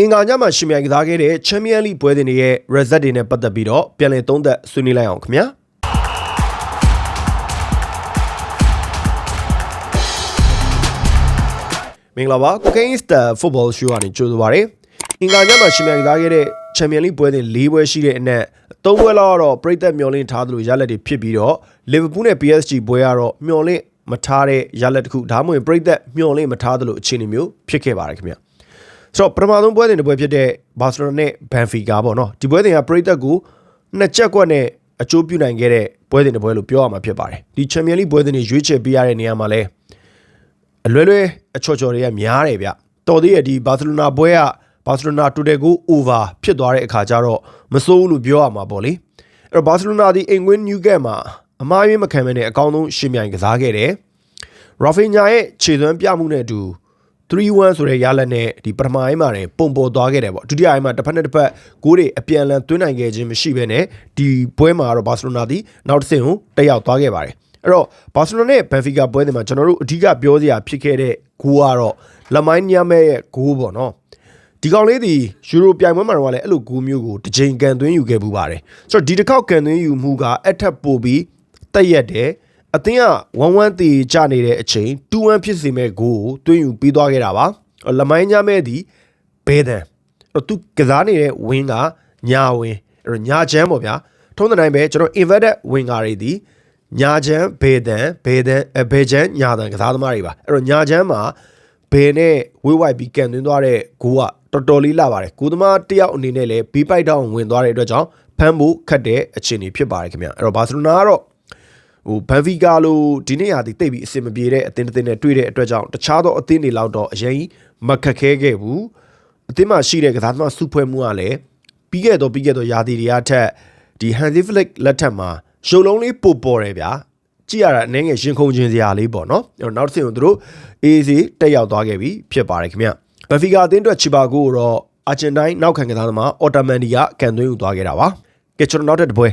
အင်္ဂါညမှာရှင်မြိုင်ကစားခဲ့တဲ့ Champions League ပွဲစဉ်တွေရဲ့ result တွေနဲ့ပတ်သက်ပြီးတော့ပြန်လည်သုံးသပ်ဆွေးနွေးလိုက်အောင်ခင်ဗျာမင်္ဂလာပါ Cocaine Star Football Show ကနေကြိုဆိုပါရစေအင်္ဂါညမှာရှင်မြိုင်ကစားခဲ့တဲ့ Champions League ပွဲစဉ်၄ပွဲရှိတဲ့အနက်၃ပွဲလောက်ကတော့ပြည်သက်မျောလင့်ထားသလိုရလက်တွေဖြစ်ပြီးတော့ Liverpool နဲ့ PSG ပွဲကတော့မျောလင့်မထားတဲ့ရလက်တစ်ခုဒါမှမဟုတ်ပြည်သက်မျောလင့်မထားသလိုအခြေအနေမျိုးဖြစ်ခဲ့ပါတယ်ခင်ဗျာ ဆိုတော့ပထမဆုံးပွဲစဉ်တစ်ပွဲဖြစ်တဲ့ဘာစီလိုနာနဲ့ဘန်ဖီကာပေါ့နော်ဒီပွဲစဉ်ကပရိသတ်ကိုနှစ်ချက်ကွက်နဲ့အကျိုးပြုနိုင်ခဲ့တဲ့ပွဲစဉ်တစ်ပွဲလို့ပြောရမှာဖြစ်ပါတယ်ဒီချန်ပီယံလိပွဲစဉ်တွေရွေးချယ်ပေးရတဲ့နေရာမှာလဲအလွယ်လွယ်အချော်ချော်တွေကများတယ်ဗျတော်သေးရဲ့ဒီဘာစီလိုနာပွဲကဘာစီလိုနာတူတယ်ကို over ဖြစ်သွားတဲ့အခါကျတော့မစိုးဘူးလို့ပြောရမှာပေါ့လေအဲ့တော့ဘာစီလိုနာဒီအင်ကွင်းနျူကက်မှာအမားရွေးမခံမဲနဲ့အကောင်းဆုံးရှင်မြိုင်ကစားခဲ့တယ်ရာဖီညာရဲ့ခြေသွမ်းပြမှုနဲ့အတူ 3-1ဆိုတဲ့ရလက်နဲ့ဒီပထမအိမ်မှာနေပုံပေါ်သွားခဲ့တယ်ပေါ့ဒုတိယအိမ်မှာတစ်ဖက်နဲ့တစ်ဖက်ဂိုးတွေအပြန်အလှန်သွင်းနိုင်ခဲ့ခြင်းမရှိဘဲနဲ့ဒီပွဲမှာတော့ဘာစီလိုနာဒီနောက်တစ်ဆင့်ကိုတက်ရောက်သွားခဲ့ပါတယ်အဲ့တော့ဘာစီလိုနာနဲ့ဘန်ဖီကာပွဲတွေမှာကျွန်တော်တို့အဓိကပြောစရာဖြစ်ခဲ့တဲ့ဂိုးကတော့လမိုင်းညမဲရဲ့ဂိုးပေါ့နော်ဒီကောင်လေးဒီယူရိုပြိုင်ပွဲမှာတော့လည်းအဲ့လိုဂိုးမျိုးကိုတစ်ချိန်ကန်သွင်းယူခဲ့ပူပါတယ်ဆိုတော့ဒီတစ်ခေါက်ကန်သွင်းယူမှုကအထက်ပို့ပြီးတက်ရက်တယ် အသင်းက1-1တီကြနေတဲ့အချိန်2-1ဖြစ်စီမဲ့ဂိုးကိုတွင်းယူပြီးသွားခဲ့တာပါလမိုင်းညမဲ့ဒီဘဲဒန်အဲ့တော့သူကစားနေတဲ့ဝင်းကညာဝင်းအဲ့တော့ညာချမ်းပေါ့ဗျာထုံးတဲ့တိုင်းပဲကျွန်တော် inverted winger တွေဒီညာချမ်းဘေဒန်ဘေဒန်ဘေချမ်းညာတန်ကစားသမားတွေပါအဲ့တော့ညာချမ်းမှာဘေနဲ့ဝေးဝိုက်ပြီးကန်သွင်းသွားတဲ့ဂိုးကတော်တော်လေးလာပါတယ်ကိုသမားတယောက်အနေနဲ့လည်းဘီပိုက်တောင်ဝင်သွားတဲ့အတွက်ကြောင့်ဖမ်းဖို့ခတ်တဲ့အခြေအနေဖြစ်ပါတယ်ခင်ဗျအဲ့တော့ဘာစီလိုနာကတော့ ဟိုဘန်ဖီကာလိုဒီနေ့ရာဒီတိတ်ပြီးအဆင်မပြေတဲ့အသင်းတစ်သင်းနဲ့တွေ့တဲ့အတွက်ကြောင့်တခြားသောအသင်းတွေလောက်တော့အရင်မခက်ခဲခဲ့ဘူးအသင်းမှာရှိတဲ့ကစားသမားစုဖွဲ့မှုကလည်းပြီးခဲ့တော့ပြီးခဲ့တော့ရာသီတွေကထက်ဒီဟန်စီဖလစ်လက်ထက်မှာရှုံလုံးလေးပို့ပေါ်တယ်ဗျာကြည့်ရတာအနေငယ်ရှင်ခုန်ခြင်းစရာလေးပေါ့နော်အဲ့တော့နောက်တစ်ဆင့်ကိုသူတို့အေးစီတက်ရောက်သွားခဲ့ပြီဖြစ်ပါတယ်ခင်ဗျဘန်ဖီကာအသင်းအတွက်ချီပါကိုတော့အာဂျင်တိုင်းနောက်ခံကစားသမားအော်တာမန်ဒီကကန်သွင်းယူသွားခဲ့တာပါကဲကျွန်တော်နောက်တစ်ပွဲ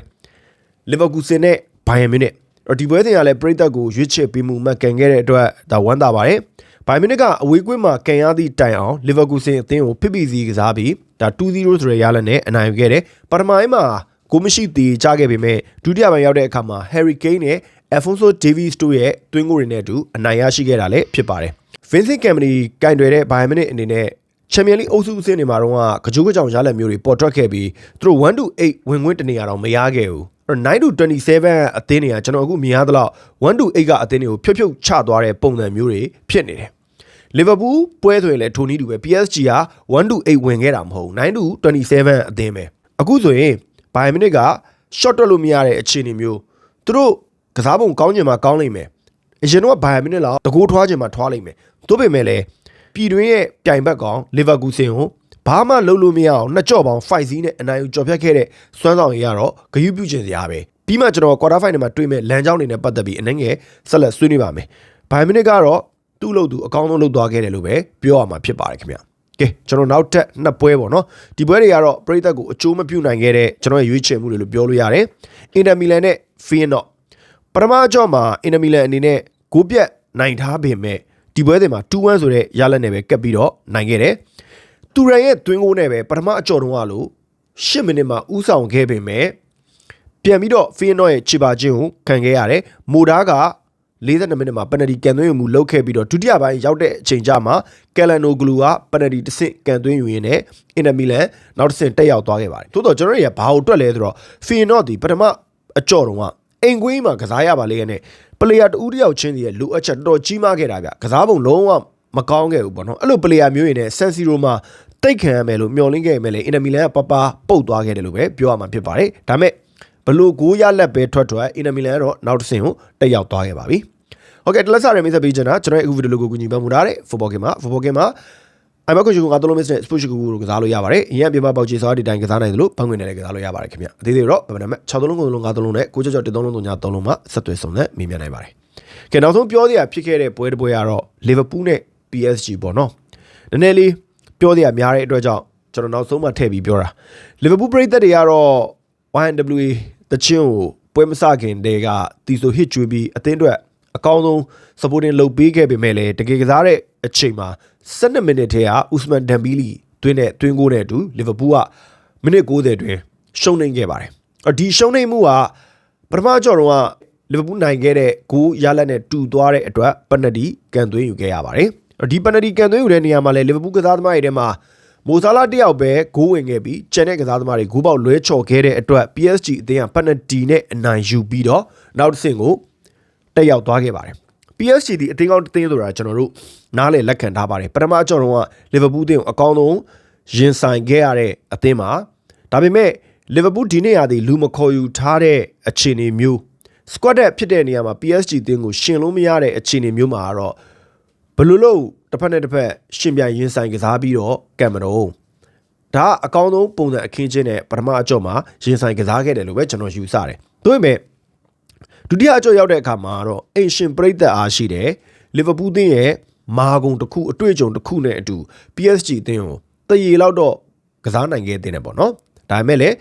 လီဗာပူးဆင်နဲ့ဘိုင်ယန်မြူနစ် တော့ဒီပွဲစဉ်ကလည်းပရိသတ်ကိုရွေးချယ်ပေးမှုမှတ်ကန်ခဲ့တဲ့အတွက်ဒါဝမ်းသာပါတယ်။ဘိုင်မီနစ်ကအဝေးကွင်းမှာကန်ရသည့်တိုင်အောင်လီဗာပူးဆင်အသင်းကိုဖိဖိစီကစားပြီးဒါ2-0ဆိုတဲ့ရလနဲ့အနိုင်ယူခဲ့တယ်။ပထမပိုင်းမှာကိုမရှိသေးကြခဲ့ပေမဲ့ဒုတိယပိုင်းရောက်တဲ့အခါမှာ Harry Kane နဲ့ Alfonso Davies တို့ရဲ့သွင်းဂိုးတွေနဲ့အတူအနိုင်ရရှိခဲ့တာလည်းဖြစ်ပါတယ်။ Vincent Kompany ကင်တွယ်တဲ့ဘိုင်မီနစ်အနေနဲ့ချန်ပီယံလိအုပ်စုအဆင့်တွေမှာတော့ကကြိုးကြောင်ရလက်မျိုးတွေပေါ်ထွက်ခဲ့ပြီးသူတို့1 to 8ဝင်ခွင့်တနေရာတော့မရခဲ့ဘူး 9 to 27အသင်းတွေကကျွန်တော်အခုမြင်ရသလောက်1 to 8ကအသင်းတွေကိုဖြုတ်ဖြုတ်ချသွားတဲ့ပုံစံမျိုးတွေဖြစ်နေတယ်လီဗာပူးပွဲဆိုရင်လည်းထိုနီးတူပဲ PSG က1 to 8ဝင်ခဲ့တာမဟုတ်9 to 27အသင်းပဲအခုဆိုရင်ဘိုင်မနစ်က short တွက်လို့မရတဲ့အခြေအနေမျိုးသူတို့ကစားပုံကောင်းကျင်မှာကောင်းလိမ့်မယ်အရင်တော့ဘိုင်မနစ်လောက်တကူထွားကျင်မှာထွားလိမ့်မယ်သို့ပေမဲ့လည်းပြည်တွင်းရဲ့ပြိုင်ဘက်ကောင်လီဗာပူးစင်ကို ဘာမှလုပ်လို့မရအောင်နှစ်ကြော့ပေါင်း5စီးနဲ့အနိုင်ကိုကြော်ဖြတ်ခဲ့တဲ့စွမ်းဆောင်ရည်ကတော့ဂယုပြုခြင်းစရာပဲပြီးမှကျွန်တော် quarter final မှာတွေ့မဲ့လမ်းကြောင်းတွေနဲ့ပတ်သက်ပြီးအနှငယ်ဆက်လက်ဆွေးနွေးပါမယ်ဘိုင်မီနစ်ကတော့သူ့လို့သူအကောင်းဆုံးလုပ်သွားခဲ့တယ်လို့ပဲပြောရမှာဖြစ်ပါတယ်ခင်ဗျကဲကျွန်တော်နောက်ထပ်နှစ်ပွဲပေါ့နော်ဒီပွဲတွေကတော့ပရိသတ်ကိုအကျိုးမပြုနိုင်ခဲ့တဲ့ကျွန်တော်ရဲ့ရွေးချယ်မှုတွေလို့ပြောလို့ရတယ်အင်တာမီလန်နဲ့ဖီယနော့ပထမအကြော့မှာအင်တာမီလန်အနေနဲ့ဂိုးပြတ်နိုင်ထားပေမဲ့ဒီပွဲတွေမှာ2-1ဆိုတဲ့ရလက်နဲ့ပဲကပ်ပြီးတော့နိုင်ခဲ့တယ် တူရန်ရဲ့သွင်းကိုနဲ့ပဲပထမအကြော်တုန်းကလို့10မိနစ်မှာဥဆောင်ခဲ့ပေမဲ့ပြန်ပြီးတော့ဖီယနော့ရဲ့ခြေပါချင်းကိုခံခဲ့ရတယ်မိုဒါက42မိနစ်မှာပနတီကန်သွင်းယူမှုလုပ်ခဲ့ပြီးတော့ဒုတိယပိုင်းရောက်တဲ့အချိန်ကျမှကယ်လန်နိုဂလူကပနတီတစ်ဆင့်ကန်သွင်းယူရင်းနဲ့အင်တာမီလန်နောက်တစ်ဆင့်တက်ရောက်သွားခဲ့ပါတယ်။သို့တော့ကျွန်တော်တို့ရဘာကိုတွက်လဲဆိုတော့ဖီယနော့ဒီပထမအကြော်တုန်းကအိမ်ကွင်းမှာကစားရပါလေနဲ့ပလေယာတူတယောက်ချင်းစီရဲ့လိုအပ်ချက်တော်တော်ကြီးမားခဲ့တာဗျကစားပုံလုံးဝ မကောင်းခဲ့ဘူးပေါ့နော်အဲ့လိုပလေယာမျိုးတွေနဲ့ဆန်စီရိုမှာတိတ်ခံရမယ်လို့မျှော်လင့်ခဲ့မယ်လေအင်တာမီလန်ကပပပုတ်သွားခဲ့တယ်လို့ပဲပြောရမှာဖြစ်ပါတယ်ဒါမဲ့ဘလို့ကိုရလက်ပဲထွက်ထွက်အင်တာမီလန်ကတော့နောက်တစ်ဆင့်ကိုတက်ရောက်သွားခဲ့ပါပြီဟုတ်ကဲ့တလက်စားရမိတ်ဆက်ပေးချင်တာကျွန်တော်ရဲ့အခုဗီဒီယိုကိုကူညီပံ့ပိုးထားတဲ့ football game မှာ football game မှာအိုင်ဘက်ကိုရှင်ကငါသုံးလုံးမစ်နဲ့ sports ကူကိုကစားလို့ရပါတယ်အရင်ကပြပပေါက်ချေစားဒီတိုင်းကစားနိုင်တယ်လို့ဘန်ငွေနဲ့လည်းကစားလို့ရပါတယ်ခင်ဗျအသေးသေးတော့ဗမာနမ6လုံး9လုံး9လုံးနဲ့9ကြော့ကြော့1လုံး3ညာ3လုံးမှာဆက်သွယ်ဆောင်နဲ့မေးမြန်းနိုင်ပါတယ်ကဲနောက်ဆုံးပြောစရာဖြစ်ခဲ့တဲ့ပွဲတစ်ပွဲကတော့ Liverpool နဲ့ PSG ပေါ့နော်နည်းနည်းလေးပြောစရာများတဲ့အတွက်ကြောင့်ကျွန်တော်နောက်ဆုံးမှထည့်ပြီးပြောတာ Liverpool ပရိသတ်တွေကတော့ YNWA တချင်းကိုပွဲမစခင်တည်းကတီဆိုဟစ်ကျွေးပြီးအသင်းအတွက်အကောင်းဆုံး supporting လုပ်ပေးခဲ့ပေမဲ့လည်းတကယ်ကစားတဲ့အချိန်မှာ12မိနစ်ထဲကဥစမန်ဒမ်ဘီလီသွင်းတဲ့သွင်းကိုနဲ့အတူလီဗာပူးကမိနစ်90တွင်ရှုံးနိမ့်ခဲ့ပါတယ်အော်ဒီရှုံးနိမ့်မှုကပထမကြော်တော့ကလီဗာပူးနိုင်ခဲ့တဲ့ဂိုးရလဒ်နဲ့တူသွားတဲ့အတွက်ပနတီကန်သွင်းယူခဲ့ရပါတယ်အော် ဒီပနတီကန်သွင်းယူတဲ့နေရာမှာလည်းလီဗာပူးကစားသမားတွေထဲမှာမိုဆာလာတယောက်ပဲဂိုးဝင်ခဲ့ပြီးကျန်တဲ့ကစားသမားတွေဂိုးပေါက်လွဲချော်ခဲ့တဲ့အတွက် PSG အသင်းကပနတီနဲ့အနိုင်ယူပြီးတော့နောက်တစ်ဆင့်ကိုတက်ရောက်သွားခဲ့ပါတယ် PSG ဒီအတင်းကောင်းတစ်သင်းဆိုတာကျွန်တော်တို့နားလည်လက်ခံထားပါတယ်ပထမအကြော်တော့ကလီဗာပူးအသင်းကိုအကောင်းဆုံးရင်ဆိုင်ခဲ့ရတဲ့အသင်းမှာဒါပေမဲ့လီဗာပူးဒီနေ့ရာသီလူမခေါ်ယူထားတဲ့အခြေအနေမျိုး squad တက်ဖြစ်တဲ့နေရာမှာ PSG အသင်းကိုရှင်လို့မရတဲ့အခြေအနေမျိုးမှာတော့ဘယ် လိုလုပ်တစ်ဖက်နဲ့တစ်ဖက်ရှင်ပြိုင်ရင်ဆိုင်ကစားပြီးတော့ကံမတော့ဒါကအကောင်းဆုံးပုံစံအခင်းချင်းနဲ့ပထမအကြော်မှာရင်ဆိုင်ကစားခဲ့တယ်လို့ပဲကျွန်တော်ယူဆတယ်ဒါပေမဲ့ဒုတိယအကြောရောက်တဲ့အခါမှာတော့အင်ရှင်ပရိသတ်အားရှိတယ်လီဗာပူးသင်းရဲ့မာဂုံတစ်ခုအတွေ့အကြုံတစ်ခုနဲ့အတူ PSG အသင်းကိုတရေလောက်တော့ကစားနိုင်ခဲ့တဲ့တယ်ပေါ့နော်ဒါပေမဲ့လည်း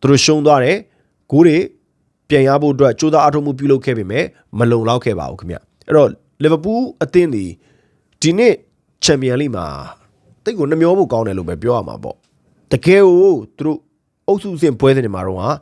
သူတို့ရှုံးသွားတယ်ဂိုးတွေပြန်ရဖို့အတွက်ကြိုးစားအထောက်မှုပြုလုပ်ခဲ့ပေမဲ့မလုံလောက်ခဲ့ပါဘူးခင်ဗျအဲ့တော့ လီဗာပူးအသင်းဒီဒီနေ့ချန်ပီယံလိမှာတိတ်ကိုနှမျောဖို့ကောင်းတယ်လို့ပဲပြောရမှာပေါ့တကယ်ကိုသူတို့အုပ်စုအဆင့်ပွဲစဉ်တွေမှာတော့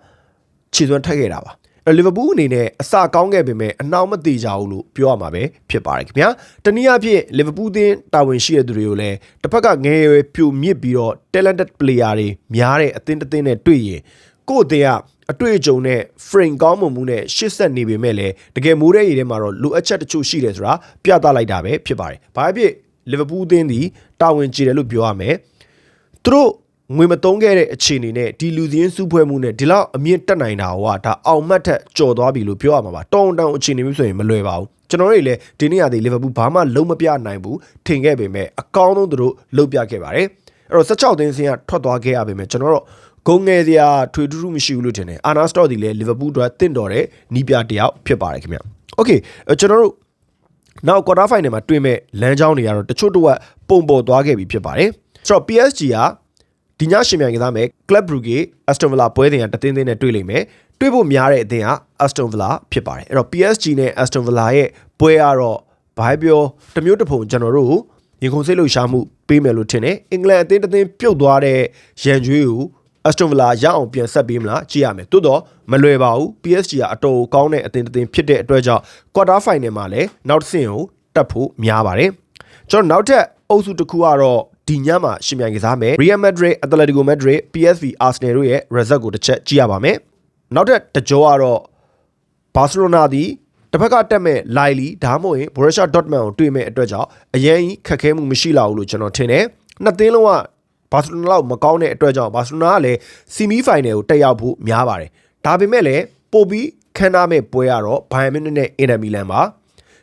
ခြေစွမ်းထက်ခဲ့တာပါအဲ့လီဗာပူးအနေနဲ့အစကောင်းခဲ့ပေမဲ့အနောက်မသေးကြဘူးလို့ပြောရမှာပဲဖြစ်ပါတယ်ခင်ဗျာတနည်းအားဖြင့်လီဗာပူးသင်းတာဝန်ရှိတဲ့သူတွေကိုလည်းတစ်ဖက်ကငယ်ရွယ်ပြိုမြစ်ပြီးတော့ talented player တွေများတဲ့အသင်းတစ်သင်းနဲ့တွေ့ရင်ကိုယ့်အသင်းက အတွေ့အကြုံနဲ့ frame ကောင်းမှုမှုနဲ့ရှစ်ဆက်နေပေမဲ့လည်းတကယ်မိုးတဲ့ရည်ထဲမှာတော့လိုအပ်ချက်တချို့ရှိတယ်ဆိုတာပြသလိုက်တာပဲဖြစ်ပါတယ်။ဘာဖြစ်လီဗာပူးအသင်းဒီတာဝန်ကျေတယ်လို့ပြောရမယ်။သူတို့ငွေမတုံးခဲ့တဲ့အခြေအနေနဲ့ဒီလူစင်းစုဖွဲ့မှုနဲ့ဒီလောက်အမြင့်တက်နိုင်တာဟောဒါအောင်မှတ်ထက်ကြော်သွားပြီလို့ပြောရမှာပါတောင်းတောင်းအခြေအနေမျိုးဆိုရင်မလွယ်ပါဘူးကျွန်တော်တို့တွေလည်းဒီနေ့ရသေးလီဗာပူးဘာမှလုံးမပြနိုင်ဘူးထင်ခဲ့ပေမဲ့အကောင်းဆုံးသူတို့လုပ်ပြခဲ့ပါတယ်အဲ့တော့16သင်းစင်းကထွက်သွားခဲ့ရပေမဲ့ကျွန်တော်တို့ ဂုံငယ်စရာထွေထူးထူးမရှိဘူးလို့ထင်တယ်အာနာစတော့ဒီလည်းလီဗာပူးအတွက်တင့်တော်တဲ့နီးပြတယောက်ဖြစ်ပါတယ်ခင်ဗျโอเคအဲ့ကျွန်တော်တို့ နောက် quarter final မှာတွေ့မဲ့လမ်းကြောင်းတွေကတော့တချို့တော့ပုံပေါ်သွားခဲ့ပြီဖြစ်ပါတယ်ဆိုတော့ PSG ကဒီညရှင်မြန်ကစားမယ် Club Brugge Aston Villa ပွဲစဉ်ကတတင်းတင်းနဲ့တွေ့လိမ့်မယ်တွေ့ဖို့များတဲ့အသင်းက Aston Villa ဖြစ်ပါတယ်အဲ့တော့ PSG နဲ့ Aston Villa ရဲ့ပွဲကတော့ဘာပြောတစ်မျိုးတစ်ပုံကျွန်တော်တို့ရင်ခုန်စိတ်လှုပ်ရှားမှုပေးမယ်လို့ထင်တယ်အင်္ဂလန်အသင်းတစ်သင်းပြုတ်သွားတဲ့ရန်ကြွေးကို Aston Villa ရအောင်ပြန်ဆက်ပေးမလားကြည့်ရမယ်တိုးတော့မလွယ်ပါဘူး PSG ကအတော်ကောင်းတဲ့အသင်းတစ်သင်းဖြစ်တဲ့အတွက်ကြောင့် quarter final မှာလည်းနောက်တစ်ဆင့်ကိုတက်ဖို့များပါတယ်ကျွန်တော်နောက်ထပ်အုပ်စုတစ်ခုကတော့ဒီညမှာရှင်မြိုင်ကစားမယ် Real Madrid Atletico Madrid PSV Arsenal တို့ရဲ့ result ကိုတစ်ချက်ကြည့်ရပါမယ်နောက်ထပ်တစ်ကြောကတော့ဘာစီလိုနာသည်တစ်ဖက်ကတက်မဲ့လိုင်လီဒါမှမဟုတ်ရင်ဘော်ရရှာဒေါ့တမန်ကိုတွေ့မဲ့အတွက်ကြောင့်အရင်ကြီးခက်ခဲမှုမရှိလောက်ဘူးလို့ကျွန်တော်ထင်တယ်နှစ်သင်းလုံးက ဘာစီလိုနာလောက်မကောင်းတဲ့အတွက်ကြောင့်ဘာစီလိုနာကလည်းဆီမီဖိုင်နယ်ကိုတက်ရောက်ဖို့များပါတယ်ဒါပေမဲ့လည်းပို့ပြီးခန်းနာမဲ့ပွဲကတော့ဘိုင်ယန်မြူနစ်နဲ့အင်တာမီလန်ပါ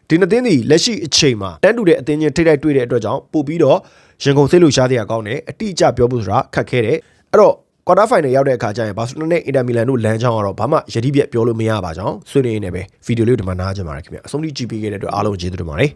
ဒီနှစ်သင်းဒီလက်ရှိအချိန်မှာတန်းတူတဲ့အသင်းချင်းထိတိုက်တွေ့တဲ့အတွက်ကြောင့်ပို့ပြီးတော့ရင်ကုန်စိတ်လို့ရှားတဲ့အကောင်းတယ်အတိအကျပြောဖို့ဆိုတာခက်ခဲတယ်အဲ့တော့ quarter final ရောက်တဲ့အခါကျရင်ဘာစီလိုနာနဲ့အင်တာမီလန်တို့လမ်းကြောင်းကတော့ဘာမှယတိပြက်ပြောလို့မရပါကြောင်းဆွေးနွေးနေတယ်ပဲဗီဒီယိုလေးဒီမှာနားကြပါရခင်ဗျအဆုံးထိကြည့်ပေးခဲ့တဲ့အတွက်အားလုံးကျေးဇူးတင်ပါတယ်